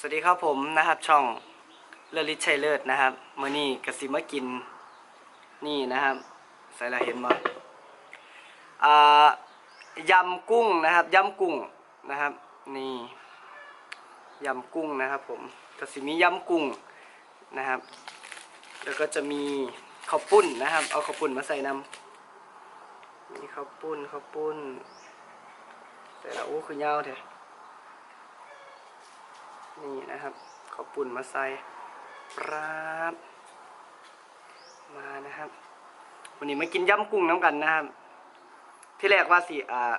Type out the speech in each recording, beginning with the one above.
สวัสดีครับผมนะครับช่องเลิศลิศชัยเลิศนะครับมื่อนี้กสิมากินนี่นะครับใส่ละเห็นมาอ่ายำกุ้งนะครับยำกุ้งนะครับ นี่ยำกุ้งนะครับ ผมกสิมียำกุ้งนะครับ แล้วก็จะมีข้าวปุ้นนะครับ เอาข้าวปุ้นมาใส่น้ำมีข้าวปุ้นข้าวปุ้นใส่ละโอ้คือยาวเถอะ นี่นะครับข้าวปุ่นมาใส่ปราบมานะครับ วันนี้มากินยำกุ้งน้ำกันนะครับ ที่แรกว่าสิอ่า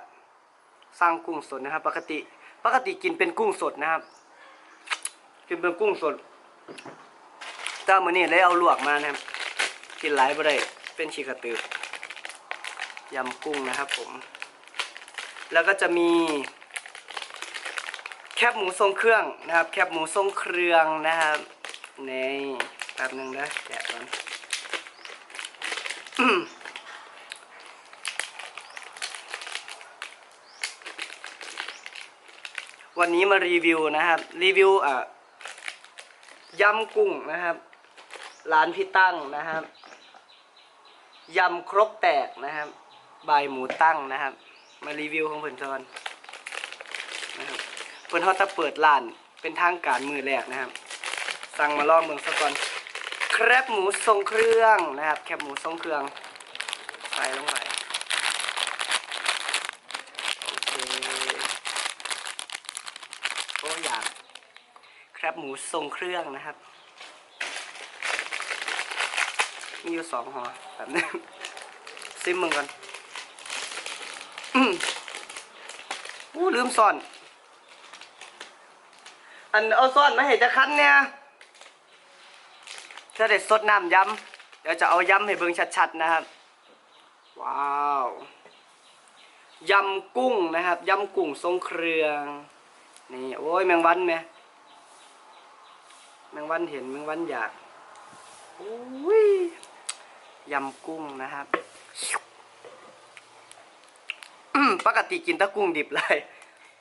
สร้างกุ้งสดนะครับ ปกติ ปกติกินเป็นกุ้งสดนะครับ กินเป็นกุ้งสดแต่มื้อนี้เลยเอาลวกมานะครับ กินหลายบ่ได้เป็นชีกระตือยำกุ้งนะครับ ผม แล้วก็จะมี แคบหมูทรงเครื่องนะครับ แคบหมูทรงเครื่องนะครับนี่แป๊บหนึงนะแกะก่อนวันนี้มารีวิวนะครับ รีวิวอะยำกุ้งนะครับ ร้านพี่ตั้งนะครับยำครกแตกนะครับ ใบหมูตั้งนะครับ มารีวิวของเพื่อนซอน เพิ่นเขาจะเปิดร้านเป็นทางการมือแรกนะครับ สั่งมาลองเมืองซะก่อนแครบหมูทรงเครื่องนะครับ แคบหมูทรงเครื่องใส่ลงไปโอเคโอ้อยากแครบหมูทรงเครื่องนะครับ มีอยู่สองห่อแบบนี้ซิมมึงกันอืมอู้ลืมซ่อน อันเอาซ่อนมาให้จะคันเนี่ยถ้าได้สดน้ำยำเดี๋ยวจะเอายำให้เบิ่งชัดๆนะครับ ว้าวยำกุ้งนะครับยำกุ้งทรงเครื่องนี่โอ้ยแมงวันไหมแมงวันเห็นแมงวันอยากโอ้ยยำกุ้งนะครับ ปกติกินตะกุ้งดิบเลย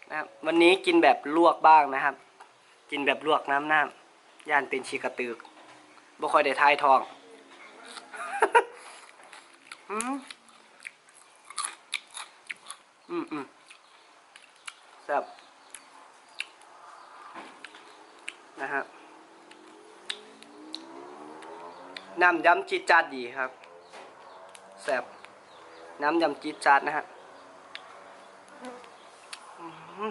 นะครับวันนี้กินแบบลวกบ้างนะครับ กินแบบลวกน้ำน้ำย่านเป็นชีกระตือกบ่ค่อยได้ทายทองอืมอืมอืมแซ่บนะฮะน้ำยำจีดจาดดีครับแซ่บน้ำยำจีดจาดนะฮะอื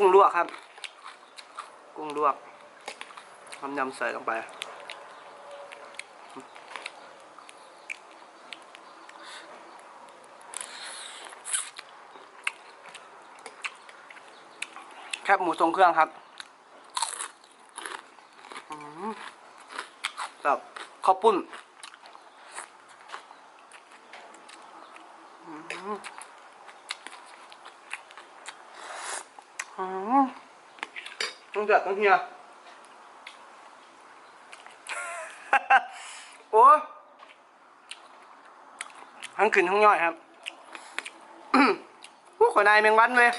กุ้งลวกครับ กุ้งลวกน้ำยำใส่ลงไปแคบหมูทรงเครื่องครับอืมแบบข้าวปุ้นอืม อืมต้อง เดือดต้องเฮียโอ้ทั้งขึ้นทั้งย่อยครับผู้ขนายแมงวันเลย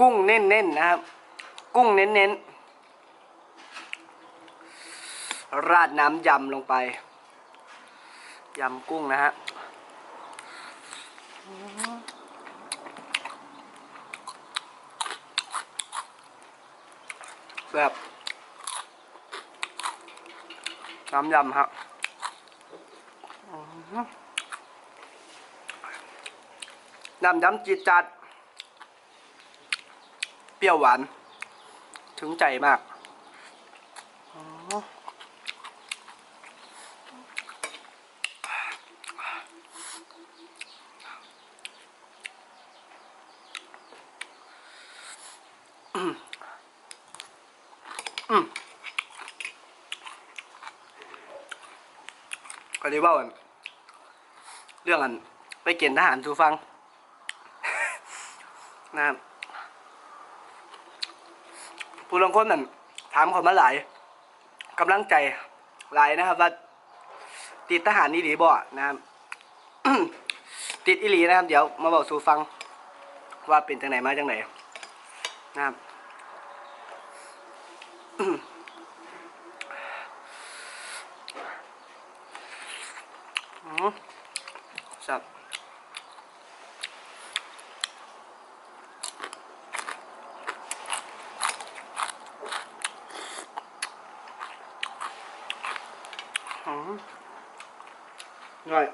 กุ้งเน้นๆนะครับ กุ้งเน้นๆ ราดน้ำยำลงไป ยำกุ้งนะฮะ แบบน้ำยำครับน้ำยำจีดจัด เปรี้ยวหวาน ถึงใจมาก ก็ได้เว่ากันเรื่องอันไปเกณฑ์ทหารทูฟังนะครับผู้ลงคนนั่นถามเขามาหลายกำลังใจหลายนะครับ ว่า ติดทหารนี่ดีบ่นะครับติดอีหลีนะครับ เดี๋ยวมาบอกสู่ฟัง ว่าเป็นจังไหนมาจังไหนนะครับ อืมสับอืมง่าย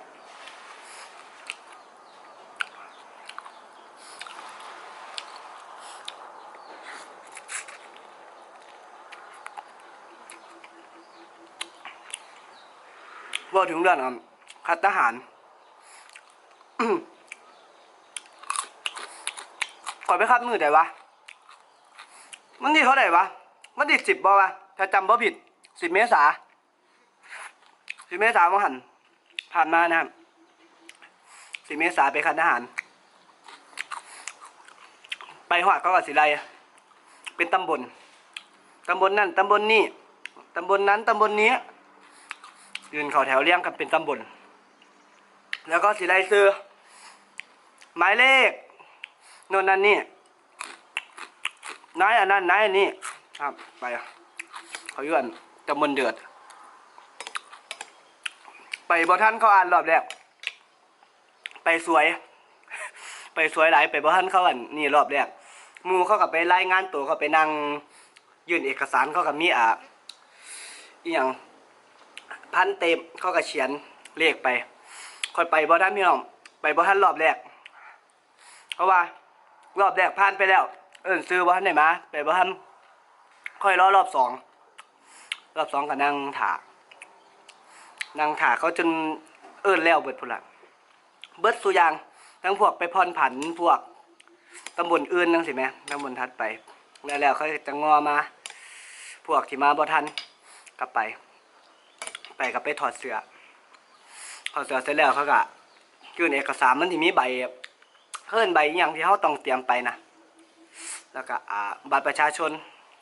ว่าถึง เรื่องอะคัดทหารก่อนไปคัดมือไหนวะมันที่เท่าไหร่วะมันที่สิบบ่วะถ้าจำบ่ผิดสิบเมษาสิบเมษามาหันผ่านมานะครับสิบเมษาไปคัดทหาร ไปหอดก็กับสิไรเป็นตำบลตำบลนั่นตำบลนี่ตำบลนั้นตำบลนี้ยืนเขาแถวเรียงกันเป็นตำบล แล้วก็สิไลซื้อหมายเลขโน่นนั่นนี่นายอันนั้นนายอันนี้ครับไปเขาอยู่อนตำบลเดือด ไปบ่ท่านเขาอ่านรอบแรกไปสวย ไปสวยหลายไปบ่ท่านเขาอันนี่รอบแรกมูเขากับไปรายงานตัวเขาไปนั่งยื่นเอกสารเขากับมีอะอีหยังพันเต็มเขาก็เขียนเลขไป ค่อยไปบ่ทันพี่น้องไปบ่ทันรอบแรก เพราะว่า รอบแรกผ่านไปแล้ว เอิ้นซื้อบ่ทันได้มาไปบ่ทันค่อยรอรอบสองรอบสองก็นั่งถานั่งถาเขาจนเอิ้นแล้วเบิดพุ่นละเบิดสุยางทั้งพวกไปพรผันพวกตำบลอื่นจังสิแหมตำบลทัดไป แล้วแล้วเขาจะงอมา พวกที่มาบ่ทันกลับไป ไปกับไปถอดเสื้อ ถอดเสือเสร็จแล้วเขาก็ยื่นเอกสารมันที่มีใบเพิ่นใบอย่างที่เขาต้องเตรียมไปนะแล้วก็บัตรประชาชน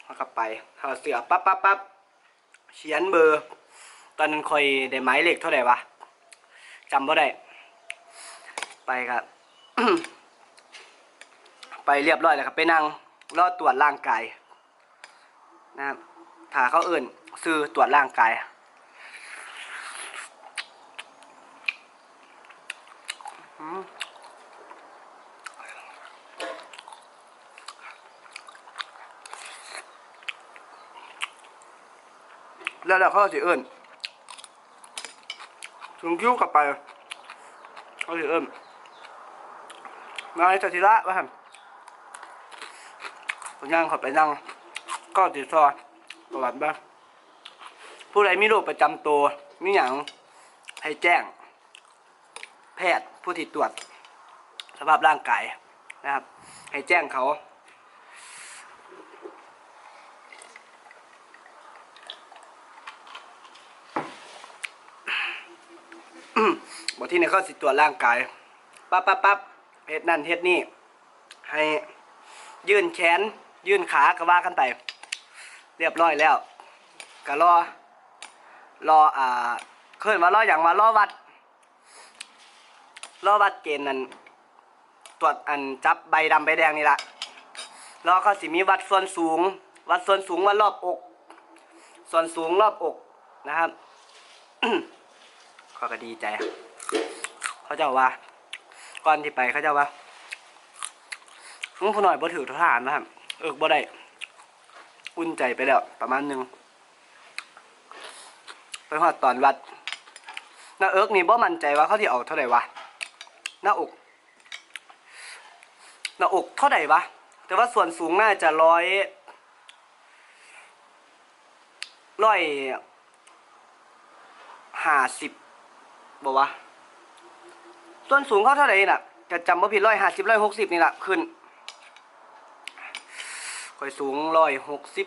เขาก็ไปถอดเสือปั๊บปั๊บปั๊บเขียนเบอร์ ตอนนั้นคอยได้หมายเลขเท่าไหร่วะจำบ่ได้ไปครับไปเรียบร้อยแล้วครับไปนั่งรอตรวจร่างกายนะครับถ้าเขาเอื่นซื้อตรวจร่างกาย อืม แล้วเราเขาสิเอิ้นถึงคิ้วกลับไปเขาสิเอิ้นนายสถิระว่าหั่นผมย่างเขาไปนั่ง ก็ติดซอยประวัติบ้างผู้ใดมีโรคประจำตัวมีอย่างให้แจ้ง แพทย์ ผู้ที่ตรวจสภาพร่างกายนะครับ ให้แจ้งเขาบทที่นี่เขาสิตรวจร่างกายปั๊บปั๊บปั๊บเฮ็ดนั่นเฮ็ดนี่ ให้ยื่นแขน ยื่นขาก็ว่ากันไป เรียบร้อยแล้วก็รอรออ่าเคยมารออย่างมารอวัด รอวัดเกณฑ์นั่นตรวจอันจับใบดำใบแดงนี่ละแล้วก็สิมีวัดส่วนสูง วัดส่วนสูงวัดรอบอก ส่วนสูงรอบอกนะครับเขาก็ดีใจ เขาเจ้าว่า ก่อนที่ไปเขาเจ้าว่าลุงผู้หน่อยบ่ถือทหารนะครับ เอิกบ่ได้ อุ่นใจไปแล้ว ประมาณหนึ่งไปหอดตอนวัดน้าเอิกนี่บ่มั่นใจว่าเขาที่ออกเท่าไหร่วะ หน้าอก หน้าอกเท่าไหร่วะ แต่ว่าส่วนสูงน่าจะร้อยร้อยห้าสิบบอกวะส่วนสูงเขาเท่าไหร่น่ะจะจำว่าผิดร้อยห้าสิบร้อยหกสิบนี่แหละขึ้นค่อยสูงร้อยหกสิบ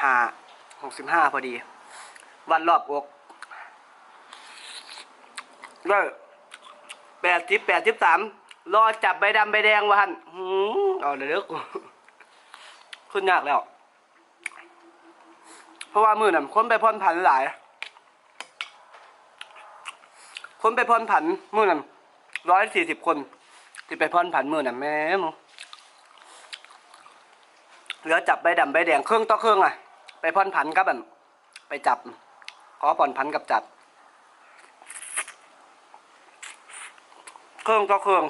ห้าหกสิบห้าพอดี วันรอบอกได้ แปดสิบแปดสิบสามรอจับใบดำใบแดงวะฮันหืมเอาเดี๋ยวเดี๋ยวกูขึ้นยากแล้ว เพราะว่ามือนั่นคนไปพ่นผันหลาย คนไปพ่นผันมือนั่นร้อยสี่สิบคน ที่ไปพ่นผันมือนั่นแม่มเหลือจับใบดำใบแดงเครื่องต่อเครื่องอะ ไปพ่นผันกับแบบไปจับ ขอผ่อนผันกับจับ เครื่องต่อเครื่อง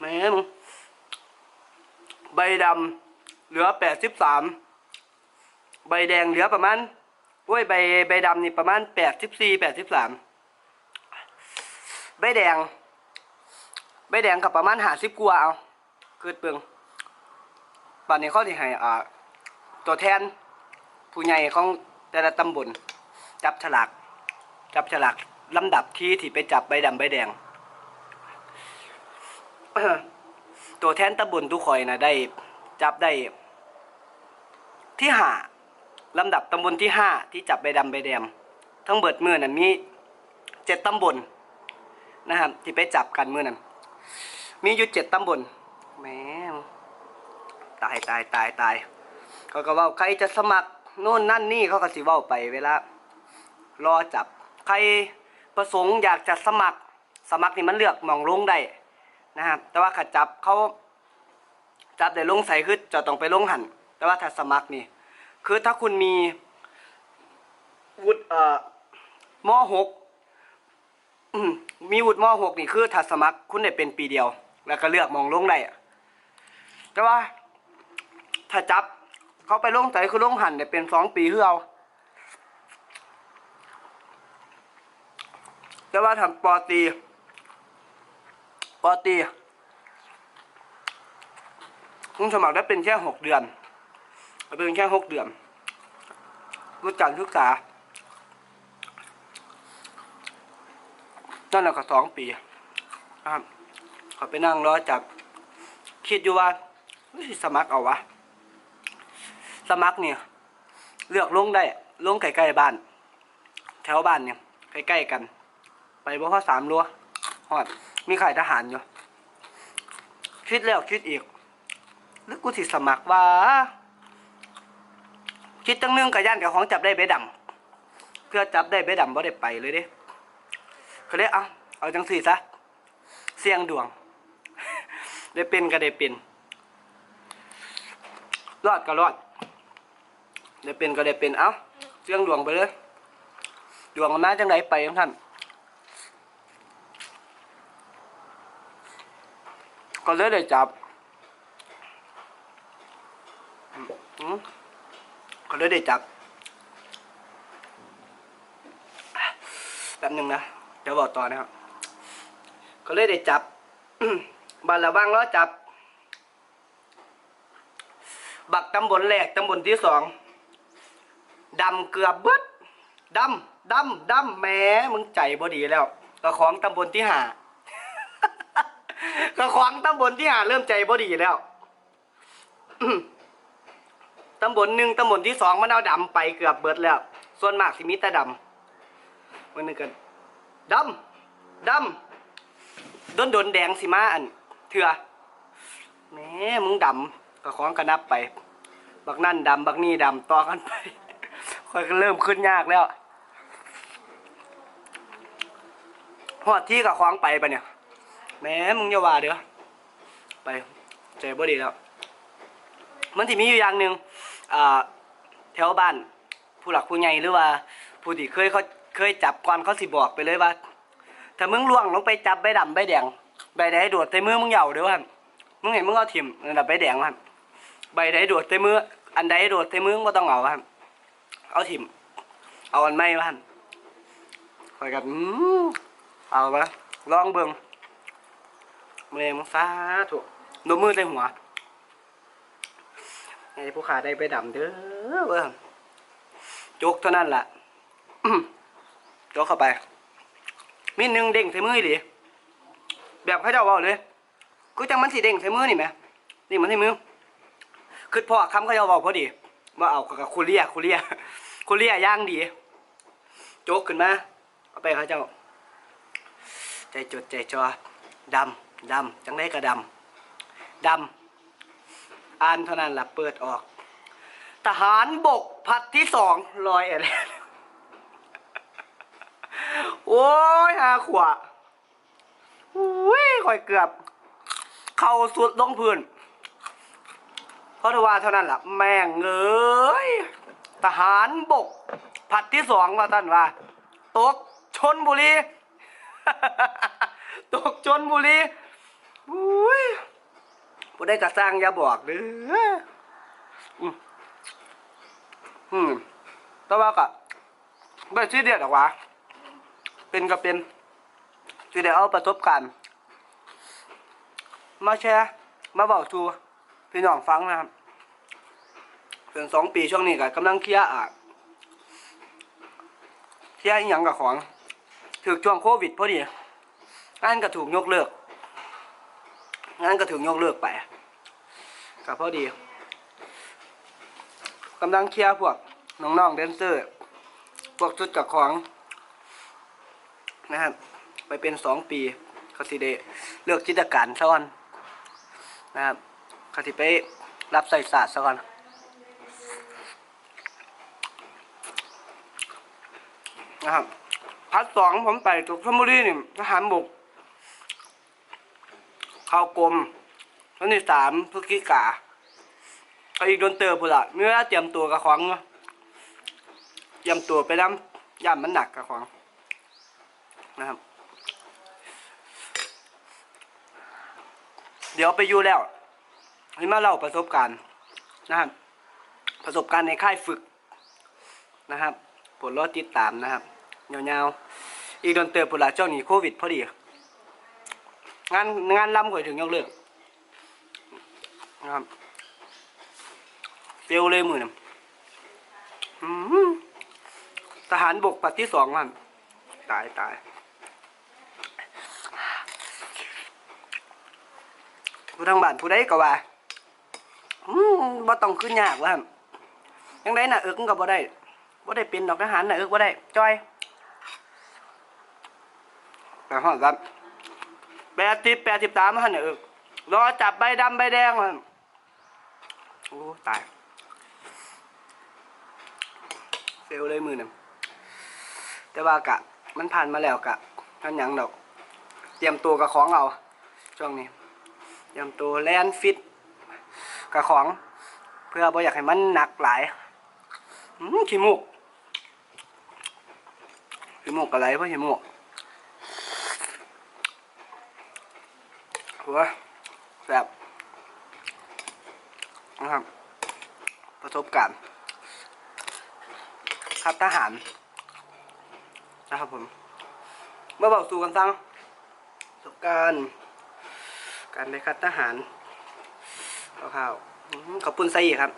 แม่มึงใบดำเหลือแปดสิบสามใบแดงเหลือประมาณโอ้ยใบใบดำนี่ประมาณแปดสิบสี่แปดสิบสามใบแดง ใบแดงกับประมาณหาสิบกว่าเอาเกิดเปลืองป่านนี้เขาที่ให้อ่าตัวแทนผู้ใหญ่ของแต่ละตำบลจับฉลาก จับฉลากลำดับที่ที่ไปจับใบดำใบแดง ตัวแทนตำบลทุกคอยนะได้ จับได้ ที่ห้าลำดับตำบลที่ห้าที่จับใบดำใบแดงทั้งเบิดมือนั้นมีเจ็ดตำบลนะครับที่ไปจับกันมือนั้นมีอยู่เจ็ดตำบลแหม่ตายตายตายตายเขาก็ว่าใครจะสมัครโน่นนั่นนี่เขาก็สิว้าไปเวลารอจับ ใครประสงค์อยากจะสมัคร สมัครนี่มันเลือกมองลงได้ นะครับแต่ว่าขัดจับเขาจับได้ลงใส่คือจะต้องไปลงหันแต่ว่าถ้าสมัครนี่ คือถ้าคุณมีวุฒิเอ่อมหกมีวุฒิมหกนี่คือถ้าสมัครคุณได้เป็นปีเดียว แล้วก็เลือกมองลงได้แต่ว่าถ้าจับเขาไปลงใส่คือลงหันเนี่ยเป็นสองปีคือเอาแต่ว่าทำปอตี ปอตรีคุณสมัครได้เป็นแค่หกเดือน เป็นแค่หกเดือนรู้จักศึกษานั่นแหละก็สองปีนะครับขาไปนั่งรอจับคิดอยู่ว่าสมัครเอาวะ สมัครเนี่ย เลือกลงได้ลงใกล้ๆบ้าน แถวบ้านเนี่ยใกล้ๆกัน ไปบ่พอสามรั้วฮอด มีข่ายทหารอยู่คิดแล้วคิดอีกหรือกูสิสมัครว่า คิดตั้งนึงกับย่านกับของจับได้ใบดำเพื่อจับได้ใบดำบ่ได้ไปเลยเด้เขาเลยเอาเอาจังสี่ซะเสี่ยงดวง ได้เป็นก็ได้เป็นรอดก็รอดได้เป็นก็ได้เป็นเอ้าเสี่ยงดวงไปเลยดวงมันมาจังไหนไปของท่าน ก็เลยได้จับก็เลยได้จับแป๊บหนึ่งนะ เดี๋ยวบอกต่อนะครับ ก็เลยได้จับบันระวังแล้วจับ บักตำบลแรกตำบลที่สองดำเกือบเบิดดำดำดำแหม้มึงใจบ่ดีแล้วก็ของตำบลที่ห้า ก็ของตำบลที่หาเริ่มใจบ่ดีแล้วตำบลหนึ่งตำบลที่สองมันเอาดำไปเกือบเบิดแล้ว ส่วนมากสิมีแต่ดำมันนึงกันดำดำโดนโดนแดงสิมาอันเถื่อแม่มึงดำก็ของกระนับไป บักนั่นดำบักนี่ดำต่อกันไปค่อยก็เริ่มขึ้นยากแล้วหอดที่กับของไปปะเนี่ย แม่มึงอย่าว่าเด้อไปใจบ่ดีแล้วมันที่มีอยู่อย่างหนึ่งแถวบ้าน ผู้หลักผู้ใหญ่หรือว่า ผู้ที่เคยเขาเคยจับก่อนเขาสิบอกไปเลยว่าถ้ามึงล่วงลงไปจับใบดำใบแดงใบใดโดดใส่มือมึงเหย่าเด้อครับมึงเห็นมึงเอาถิ่มนั่นน่ะใบแดงครับใบใดโดดใส่มืออันใดโดดใส่มือมึงก็ต้องเอาครับเอาถิ่มเอาอันไม่มาครับคอยกับเอามาลองเบิ่ง เมลงฟ้าถูกนมือใส่หัวไอ้ผู้ขาได้ไปดำเด้อเว้ยจกเท่านั้นแหละจกเข้าไป มีหนึ่งเด้งใส่มือดิแบบเขาเจ้าเว่าเลยกูจังมันสีเด้งใส่มือนี่ไหมนี่มันใส่มือคือพ่อคำเขาเจ้าเว่าพอดีว่าเอากับคุเรียคุเรียคุเรียย่างดีโจกขึ้นมาเอาไปเขาเจ้า ใจจดใจจอดำ ดำจังได้ก็ดำดำอ่านเท่านั้นละเปิดออก ทหารบกผัดที่สองลอยอะไรโอ้ยหาขวาอุ้ยคอยเกือบ เข้าสุดลงพื้นเพราะว่าเท่านั้นล่ะ แม่งเอ้ยทหารบก ผัดที่สองว่าท่านว่า ตกชนบุรี ตกชนบุรี อุ้ยผู้ได้กระสร้างอย่าบอกเด้ออืมอืมแต่ว่าก็ไม่ชี้เดียดหรอกวะเป็นก็เป็นจะได้เอาประสบการณ์มาแชร์มาบอกชูพี่น้องฟังนะครับเป็นสองปีช่วงนี้ก็กำลังเคลียร์อะเคลียร์อหย่างกับของถึกช่วงโควิดพอดีงานก็ถูกยกเลิก งานก็ถูกยกเลิกไปก็พอดีกำลังเคลียร์พวกน้องๆแดนเซอร์ พวกชุดกับของนะครับไปเป็นสองปีเขาสิได้เลือกจิตการซะก่อนนะครับเขาสิไปรับใส่ศาสตร์ซะก่อนนะครับพัดสองผมไปตุกชลบุรีนี่ทหารบก ข้ากรมวันที่สามพฤศจิกาก็อีกโดนเตอร์พุ่นละเมื่อเตรียมตัวกับของเนาะเตรียมตัวไปน้ำย่ามมันหนักกับของนะครับ เดี๋ยวไปอยู่แล้วให้มาเล่าประสบการณ์นะครับ ประสบการณ์ในค่ายฝึกนะครับผลรอติดตามนะครับยาวๆอีกโดนเติมปุระเจ้าหนีโควิดพอดี งานงานลำก่อยถึงยกเลิกนะครับเฟลเลยมือนะทหารบกปัดที่สองมันตายตายผู้ทางบ้านผู้ใดก็ว่าอืมบ่ต้องขึ้นยากว่ายังไดน่ะเอิกก็บ่ได้บ่ได้เป็นดอกทหารน่ะเอิกบ่ได้จอยแต่ฮอดครับ แปดสิบแปดสิบสามหันน่ะเอิกรอจับใบดำใบแดงมันโอ้ ตาย เฟลเลยมือหนึ่งแต่ว่ากะ มันผ่านมาแล้วกะท่านยังดอก เตรียมตัวกับของเอา ช่วงนี้ เตรียมตัวแลนฟิตกับของ เพื่อบ่อยากให้มันหนักหลายขี้มูกขี้มูกอะไรเพราะขี้มูก หัวแบบนะครับ ประสบการณ์ครับทหาร นะครับผม เมื่อบอกสู่กันฟังประสบการณ์การไปคัดทหารข้าวๆอื้อหือขอบคุณไซอีกครับ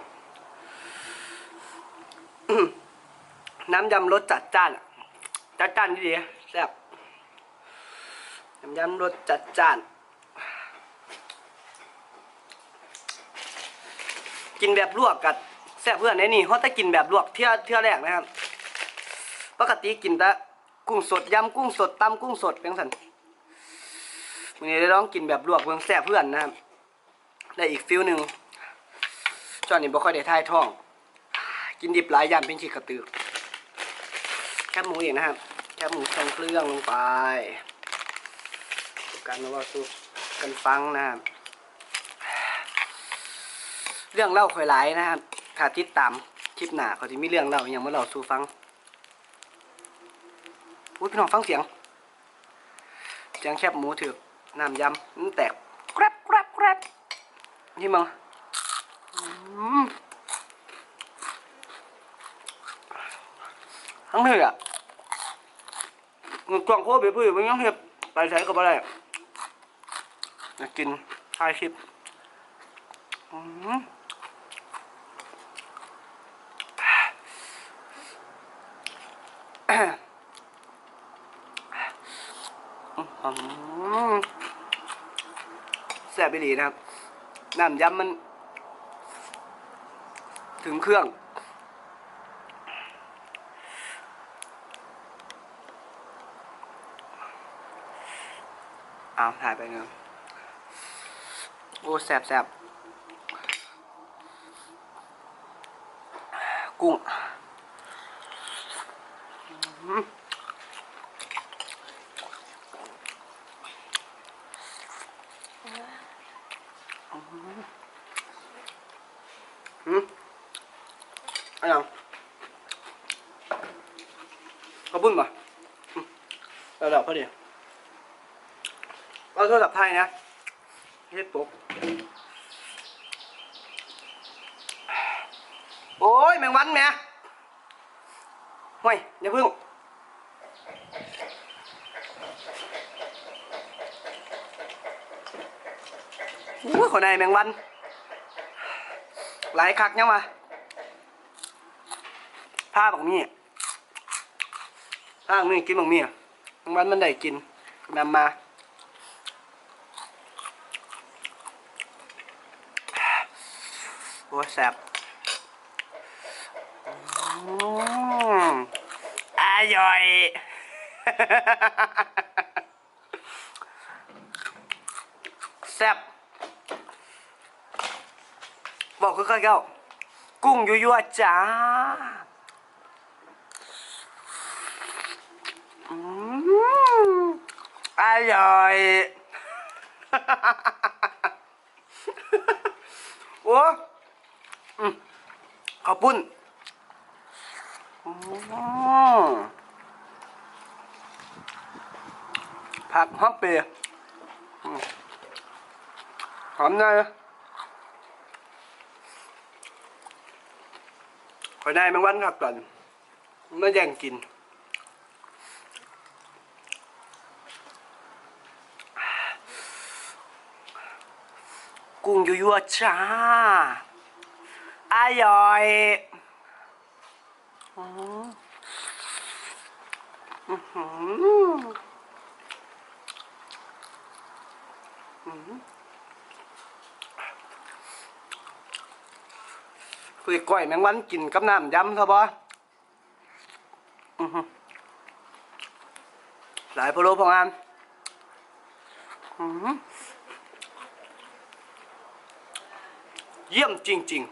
น้ำยำรสจัดจ้าน จัดจ้านดีๆแซ่บน้ำยำรสจัดจ้าน กินแบบลวกกับแซ่บเพื่อนในนี่เขาจะกินแบบลวกเที่ยเที่ยแรกนะครับ ปกติกินแต่กุ้งสดยำกุ้งสดตำกุ้งสดเป็นสันวันนี้ได้ลองกินแบบลวกเบิ่งแซ่บเพื่อนนะครับได้อีกฟิลหนึ่งจอนนี้บ่ค่อยได้ทายท้อง กินดิบหลายอย่างเป็นขี้กระตือแคบหมูอีกนะครับ แคบหมูทรงเครื่องลงไป กันมาว่าสู้กันฟังนะครับ เรื่องเล่าค่อยหลายนะครับถ้าติดตามคลิปหน้าเขาจะมีเรื่องเล่าอหย่างมาเล่าสู่ฟังอุ้ยพี่น้องฟังเสียง เสียงแคบหมูถือน้ำยำมันแตกแกรบแกรบแกรบนี่มึงอืมทั้งเถื่อะกล่องโคตรเบื่อมันยังเห็บไปใช้ก็ไม่ได้อยากกินถ่ายคลิปอืมอืม แซ่บไปดีนะครับ น้ำยำมัน ถึงเครื่องอ้าวถ่ายไปเงโอ้แสบแสบกุ้งอืมอืมอะไรอย่างขอบคุญป่ะอืม เราดับพอดีเอาโทรศัพท์ไทยนะเฮ็ดปุ๊บโอ้ยแมงวันแม่ห่วยอย่าพึ่งโอ้ยคนไหนแมงวัน หลายคักยังวะผ้าบักมี่ผ้าบักมี่กินบักมี่แมง วันมันได้กินนำมาโอ้แสบอืมอร่อย แซ่บบอกคือยๆเก้ากุ้งยั่วๆจ้า อืม อร่อย โอ้ขอบคุณผักฮอปเปย์หอมได้ขอได้แมงวันครับก่อนไม่แย่งกิน กุ้งยั่วๆจ้าอร่อยอืมอื้อหืออื้อหือคุยก้อยแมงวันกินกับน้ำยำเถอะบ่อื้อหือหลายพะโล้พองามอื้อหือ เยี่ยมจริง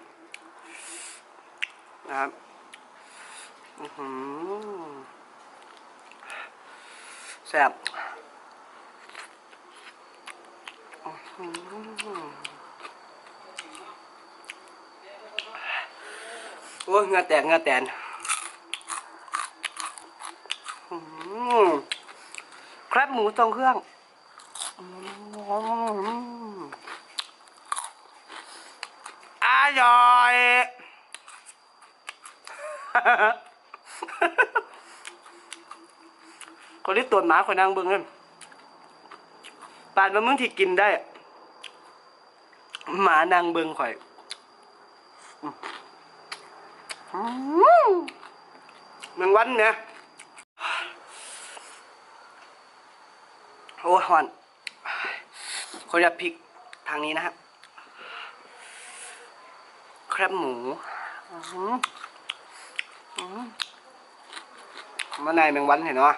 ๆ นะครับแซ่บโอ้ยเงาแตกเงาแตนครับหมูทรงเครื่อง อื้อยคนที่ตัวหมาคนนางเบิ้งนั่นปานมามึงที่กินได้ หมานางเบิ้งข่อยอืมอืมแมงวันเนี่ยโอ้หอนคนจะพริกทางนี้นะครับ บหมูอื้อหืออื้อหือมาในแมงวันเห็นเนาะ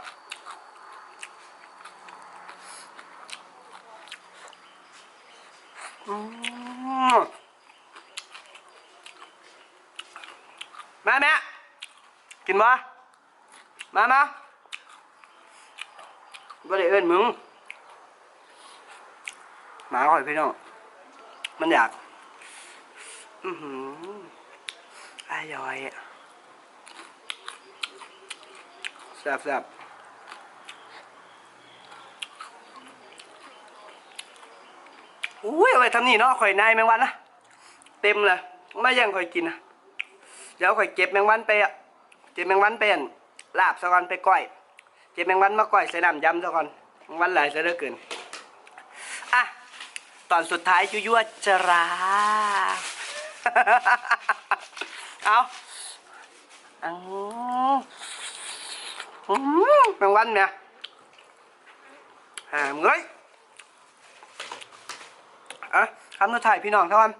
มแม่แม่กินบ่มามาบ่ได้เอิ้อนมึงหมาข่อยพี่น้องมันอยาก อือหืออร่อยอะแซ่บแซ่บอุ้ยเอาไปทำนี่เนาะข่อยนายแมงวันนะเต็มเลยไม่ยังข่อยกินนะเดี๋ยวข่อยเก็บแมงวันไปอะเก็บแมงวันไปอั่นลาบซะก่อนไปก้อยเก็บแมงวันมาก้อยใส่น้ำยำซะก่อนแมงวันหลายซะเหลือเกินอะตอนสุดท้ายยั่วๆจะรา เอาอืมอืมแมงวันเนี่ยหามเงยอะคำสุดท้ายพี่น้องเท่ากัน